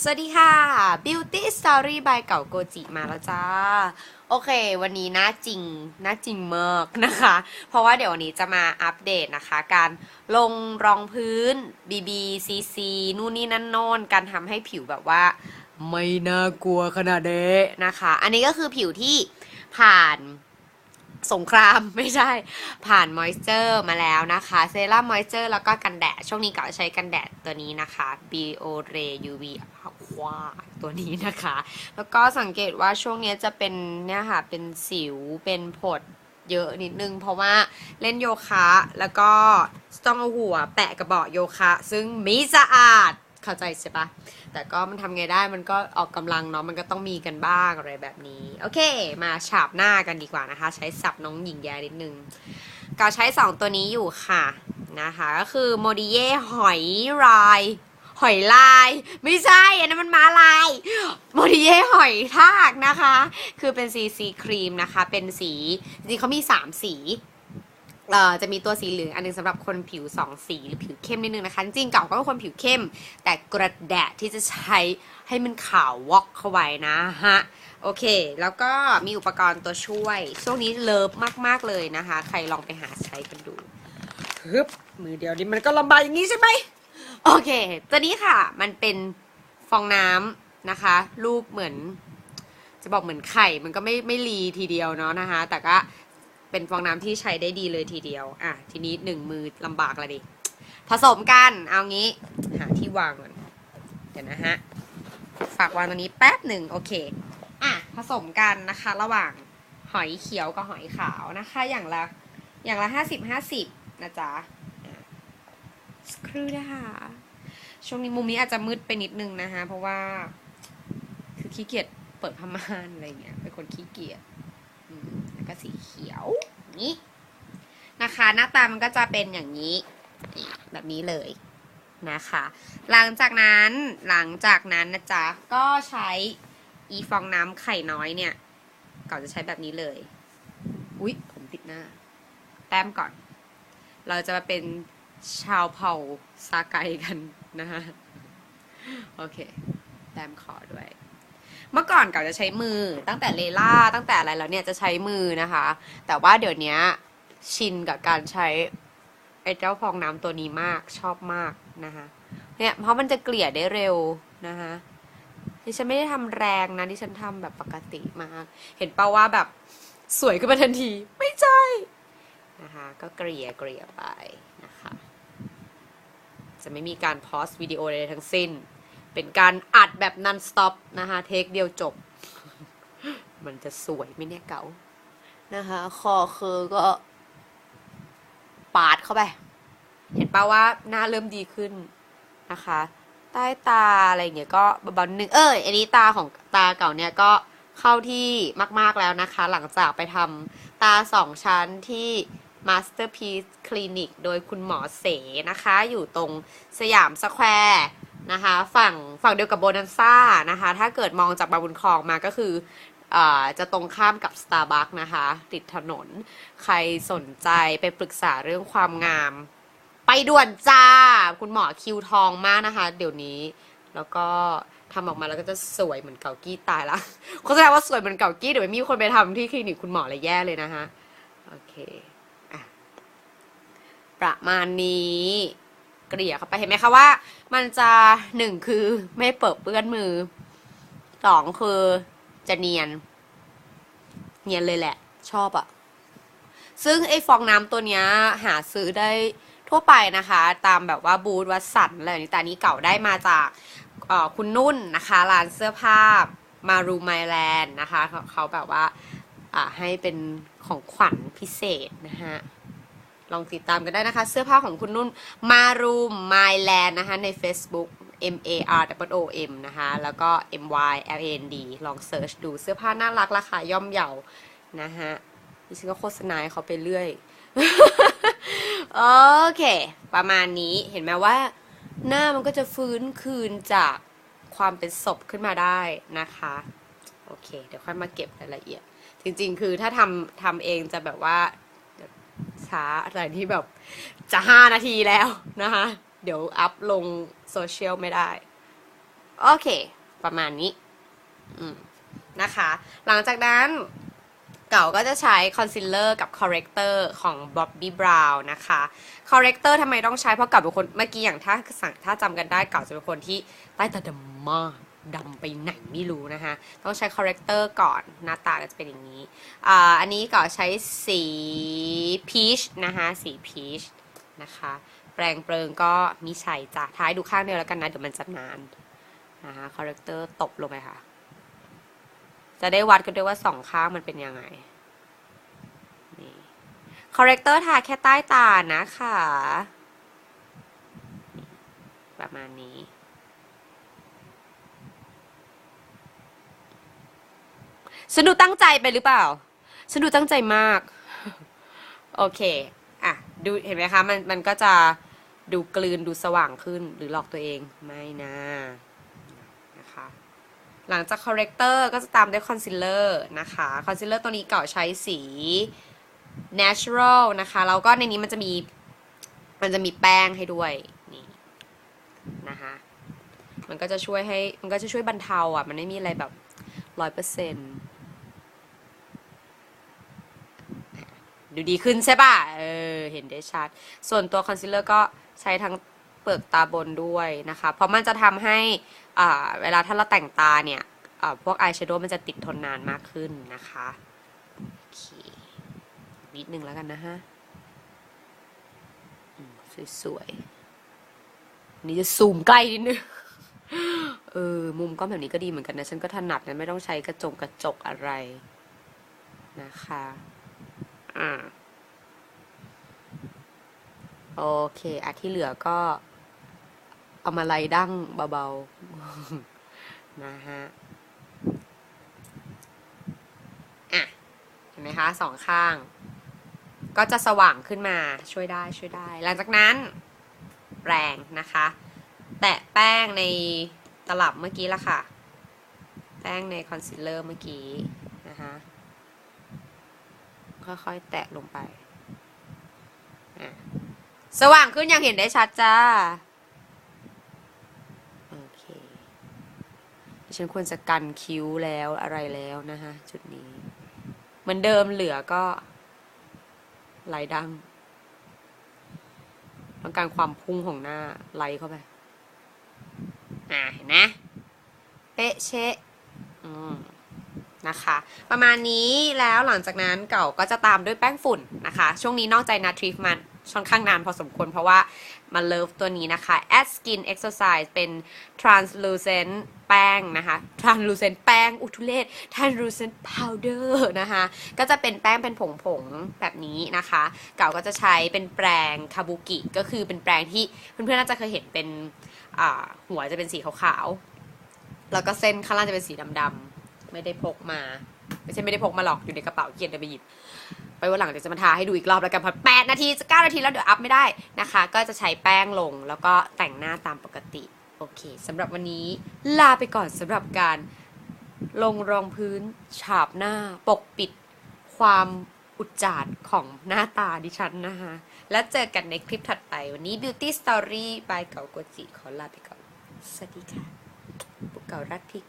สวัสดีค่ะ Beauty Story by เก่าโกจิมาแล้วจ้า โอเค วันนี้น่าจริงน่าจริงมากนะคะ เพราะว่าเดี๋ยววันนี้จะมาอัปเดตนะคะ การลงรองพื้น BB CC นู่นนี่นั่นโน่นการทำให้ผิวแบบว่า ไม่น่ากลัวขนาดนี้นะคะ อันนี้ก็คือผิวที่ผ่าน สงครามไม่ใช่ ผ่านมอยเจอร์มาแล้วนะคะเซรั่มมอยเจอร์แล้วก็กันแดด ช่วงนี้ก็ใช้กันแดดตัวนี้นะคะ Biore UV Aqua ตัวนี้นะคะ แล้วก็สังเกตว่าช่วงนี้จะเป็นเนี่ยค่ะเป็นสิวเป็นผดเยอะนิดนึง เพราะว่าเล่นโยคะแล้วก็ต้องเอาหัวแปะกระบาะโยคะ ซึ่งไม่สะอาด เข้าใจใช่ปะแต่ก็มันทำไงได้มันก็ออกกำลังเนาะมันก็ต้องมีกันบ้างอะไรแบบนี้ โอเค มาฉาบหน้ากันดีกว่านะคะ ใช้สับน้องหญิงแย้นิดนึงก็ใช้ 2 ตัวนี้อยู่ค่ะนะคะ ก็คือโมดิเย่หอยลาย หอยลาย ไม่ใช่ อันนั้นมันมาลายโมดิเย่หอยทากนะคะ คือเป็นซีซีครีมนะคะ เป็นสีจริงๆเขามี 3 สี เอ่อจะมีตัวสีเหลืองอันหนึงสำหรับคนผิวสองสีหรือผิวเข้มนิดนึงนะคะ จริงๆเก่าก็เป็นคนผิวเข้ม แต่กระแดะที่จะใช้ให้มันขาววอกเข้าไว้นะฮะโอเค แล้วก็มีอุปกรณ์ตัวช่วย ช่วงนี้เลิฟมาก ๆ เลยนะคะ ใครลองไปหาใช้กันดูฮึบมือเดียวนี่มันก็ลำบากอย่างนี้ใช่ไหมโอเค ตัวนี้ค่ะ มันเป็นฟองน้ำนะคะ รูปเหมือน จะบอกเหมือนไข่ มันก็ไม่ไม่รีทีเดียวเนาะนะคะ แต่ก็ เป็นฟองน้ำที่ใช้ได้ดีเลยทีเดียว อะ ทีนี้หนึ่งมือลำบากละดิ ผสมกัน เอางี้ หาที่วางก่อน เดี๋ยวนะฮะ ฝากวางตรงนี้แป๊บหนึ่งโอเค อะ ผสมกันนะคะ ระหว่างหอยเขียวกับหอยขาวนะคะ อย่างละ อย่างละห้าสิบห้าสิบนะจ๊ะสครูนะคะช่วงนี้มุมนี้อาจจะมืดไปนิดนึงนะคะ เพราะว่า คือขี้เกียจเปิดผ้าม่านอะไรเงี้ย เป็นคนขี้เกียจแล้วก็สีเขียว นี้นะคะ หน้าตามันก็จะเป็นอย่างนี้แบบนี้เลยนะคะ หลังจากนั้นหลังจากนั้นนะจ๊ะก็ใช้อีฟองน้ำไข่น้อยเนี่ยก่อนจะใช้แบบนี้เลย อุ๊ย ผมติดหน้า แต้มก่อน เราจะมาเป็นชาวเผ่าซาไกกันนะคะโอเค แต้มขอด้วย เมื่อก่อนเก่าจะใช้มือตั้งแต่เลล่าตั้งแต่อะไรแล้วเนี่ยจะใช้มือนะคะ แต่ว่าเดี๋ยวนี้ชินกับการใช้ไอ้เจ้าฟองน้ำตัวนี้มากชอบมากนะคะเนี่ยเพราะมันจะเกลี่ยได้เร็วนะคะดิฉันไม่ได้ทำแรงนะดิฉันทำแบบปกติมาก เห็นเป้าว่าแบบสวยขึ้นมาทันที ไม่ใช่นะคะก็เกลี่ยเกลี่ยไปนะคะ จะไม่มีการพอสวิดีโอใดทั้งสิ้น เป็นการอัดแบบ non stop นะคะเทคเดียวจบ มันจะสวยไหมเนี่ยเก๋านะคะคอคือก็ ปาดเข้าไป เห็นป่าว่าหน้าเริ่มดีขึ้นนะคะ ใต้ตาอะไรเงี้ยก็เบาๆนิดนึงเอออันนี้ตาของตาเก่าเนี่ยก็เข้าที่มาก ๆแล้วนะคะ หลังจากไปทำตาสองชั้นที่ Masterpiece Clinic โดยคุณหมอเสนะคะ อยู่ตรงสยามสแควร์ นะคะ ฝั่งฝั่งเดียวกับโบนันซ่านะคะ ถ้าเกิดมองจากบางบุญคลองมาก็คือจะตรงข้ามกับ Starbucks นะคะ ติดถนน ใครสนใจไปปรึกษาเรื่องความงาม ไปด่วนจ้า คุณหมอคิวทองมากนะคะ เดี๋ยวนี้ แล้วก็ทำออกมาแล้วก็จะสวยเหมือนเก่ากี้ตายละเขาแสดงว่าสวยเหมือนเก่ากี้เดี๋ยวไม่มีคนไปทำที่คลินิกคุณหมอเลยแย่เลยนะคะโอเคอะประมาณนี้ กลี่ยเข้าไปเห็นไหมคะว่า มันจะหนึ่งคือไม่เปิดเปื้อนมือสองคือจะเนียน เนียนเลยแหละ ชอบอะซึ่งไอ้ฟองน้ำตัวเนี้ยหาซื้อได้ทั่วไปนะคะ ตามแบบว่าบูธวัดสันอะไรนี้แต่นี้เก่าได้มาจากคุณนุ่นนะคะร้านเสื้อผ้ามารูไมแลนด์นะคะ เขาแบบว่าอ่าให้เป็นของขวัญพิเศษนะฮะ ลองติดตามกันได้นะคะ เสื้อผ้าของคุณนุ่นมารูมไมแลนด์นะคะ ใน Facebook M A R W O M นะคะ แล้วก็ M Y L A N D ลองเซิร์ชดูเสื้อผ้าน่ารักราคาย่อมเยานะฮะดิฉันก็โฆษณาเขาไปเรื่อย โอเค ประมาณนี้เห็นไหมว่า หน้ามันก็จะฟื้นคืนจากความเป็นศพขึ้นมาได้นะคะ โอเค เดี๋ยวค่อยมาเก็บรายละเอียด จริงๆ คือถ้าทำทำเองจะแบบว่า ช้าอะไรที่แบบจะห้านาทีแล้วนะคะ เดี๋ยวอัพลงโซเชียลไม่ได้ โอเค ประมาณนี้นะคะ หลังจากนั้นเก่าก็จะใช้คอนซีลเลอร์กับคอ r เร c เตอร์ของ Bobbi Brown นะคะคอ r เร c เตอร์ทำไมต้องใช้เพราะเก่าเป็นคนเมื่อกี้อย่างถ้าสั่งถ้าจำกันได้เก่าจะเป็นคนที่ใต้ตาดำมาก ดำไปไหนไม่รู้นะคะ ต้องใช้คอ r เร c เตอร์ก่อนหน้าตาก็จะเป็นอย่างนี้อ่าอันนี้ก่าใช้สีพีชนะคะสีพีชนะคะ แปรงเปริงก็มีใช้จ้ะท้ายดูข้างเดียวแล้วกันนะ เดี๋ยวมันจะนานนะคะคอ r เร c เตอร์ตบลงไปค่ะ จะได้วัดกันด้วยว่าสองข้างมันเป็นยังไงนี่คอ r เร c เตอร์ทาแค่ใต้ตานะคะประมาณนี้ ฉันดูตั้งใจไปหรือเปล่า ฉันดูตั้งใจมาก โอเค อะ ดูเห็นไหมคะ มันมันก็จะดูกลืนดูสว่างขึ้นหรือหลอกตัวเอง ไม่นะนะคะ หลังจาก corrector ก็จะตามด้วย concealer นะคะ concealer ตัวนี้เก่าใช้สี natural นะคะ แล้วก็ในนี้มันจะมี มันจะมีแป้งให้ด้วย นี่นะคะมันก็จะช่วยให้ มันก็จะช่วยบรรเทาอะ มันไม่มีอะไรแบบร้อยเปอร์เซ็นต์ ดูดีขึ้นใช่ป่ะ เออ เห็นได้ชัด ส่วนตัวคอนซีลเลอร์ก็ใช้ทั้งเปลือกตาบนด้วยนะคะ เพราะมันจะทำให้อ่าเวลาถ้าเราแต่งตาเนี่ยอ่าพวกอายแชโดว์มันจะติดทนนานมากขึ้นนะคะโอเคนิดนึงแล้วกันนะฮะสวยๆนนี่จะซูมใกล้นิดนึงเออ มุมกล้องแบบนี้ก็ดีเหมือนกันนะ ฉันก็ถนัดนะ ไม่ต้องใช้กระจกกระจกอะไรนะคะ อ่า โอเคอะที่เหลือก็ เอามาไล่ดั้งเบาๆ นะฮะ อะ เห็นไหมคะสองข้าง ก็จะสว่างขึ้นมาช่วยได้ช่วยได้ หลังจากนั้นแรงนะคะ แตะแป้งในตลับเมื่อกี้ละค่ะ แป้งในคอนซีลเลอร์เมื่อกี้นะคะ ค่อยๆ แตะลงไป สว่างขึ้นยังเห็นได้ชัดจ้า โอเคฉันควรจะกันคิ้วแล้วอะไรแล้วนะคะจุดนี้ เหมือนเดิมเหลือก็ไหลดังต้องการความพุ่งของหน้าไหลเข้าไป อ่าเห็นไหมเป๊ะเชะ อืม นะคะ ประมาณนี้แล้วหลังจากนั้นเก่าก็จะตามด้วยแป้งฝุ่นนะคะ ช่วงนี้นอกใจนาทรีฟมันค่อนข้างนานพอสมควรเพราะว่ามาเลิฟตัวนี้นะคะ Ad Skin Exercise เป็น translucent แป้งนะคะ translucent แป้งอุทุเลศ translucent powder นะคะ ก็จะเป็นแป้งเป็นผงๆแบบนี้นะคะ เก่าก็จะใช้เป็นแปรงคาบุกิ ก็คือเป็นแปรงที่เพื่อนๆน่าจะเคยเห็นเป็นหัวจะเป็นสีขาวๆ แล้วก็เส้นข้างล่างจะเป็นสีดำๆ ไม่ได้พกมา ไม่ใช่ไม่ได้พกมาหรอกอยู่ในกระเป๋าเกียนเดิไปหยิบ ไปวันหลังเดี๋ยวจะมาทาให้ดูอีกรอบแล้วกันพอ8นาทีจะ9นาทีแล้วเดี๋ยวอัพไม่ได้นะคะ ก็จะใช้แป้งลงแล้วก็แต่งหน้าตามปกติ โอเคสำหรับวันนี้ลาไปก่อนสำหรับการลงรองพื้นฉาบหน้าปกปิดความอุจจาดของหน้าตาดิฉันนะคะแล้วเจอกันในคลิปถัดไปวันนี้ Beauty Story by เก่าโกจิขอลาไปก่อน สวัสดีค่ะ ปุกเก่ารักพิก